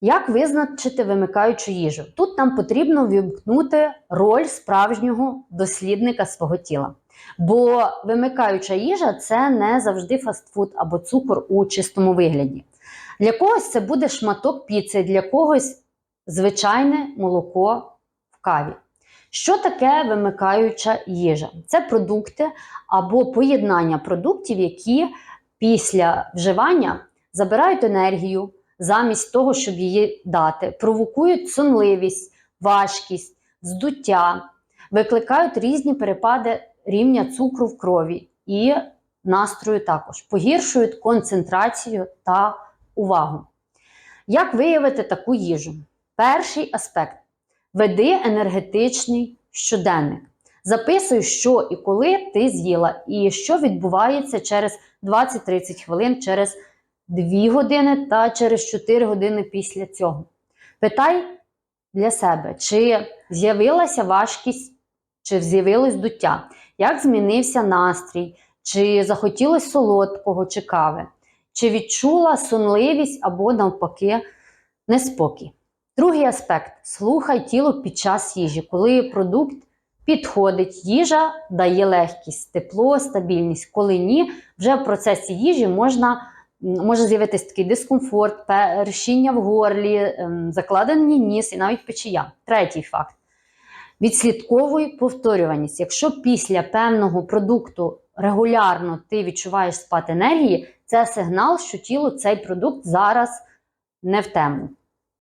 Як визначити вимикаючу їжу? Тут нам потрібно вімкнути роль справжнього дослідника свого тіла. Бо вимикаюча їжа це не завжди фастфуд або цукор у чистому вигляді. Для когось це буде шматок піци, для когось звичайне молоко в каві. Що таке вимикаюча їжа? Це продукти або поєднання продуктів, які після вживання забирають енергію замість того, щоб її дати, провокують сонливість, важкість, здуття, викликають різні перепади рівня цукру в крові і настрою також, погіршують концентрацію та увагу. Як виявити таку їжу? Перший аспект веди енергетичний щоденник. Записуй, що і коли ти з'їла, і що відбувається через 20-30 хвилин, через 2 години та через 4 години після цього. Питай для себе, чи з'явилася важкість, чи з'явилось дуття, як змінився настрій, чи захотілося солодкого чи кави, чи відчула сонливість або навпаки неспокій. Другий аспект слухай тіло під час їжі, коли продукт підходить, їжа дає легкість, тепло, стабільність. Коли ні, вже в процесі їжі можна, може з'явитися такий дискомфорт, першіння в горлі, закладені закладений ніс і навіть печія. Третій факт. Відслідковуй повторюваність. Якщо після певного продукту регулярно ти відчуваєш спад енергії, це сигнал, що тіло цей продукт зараз не в тему.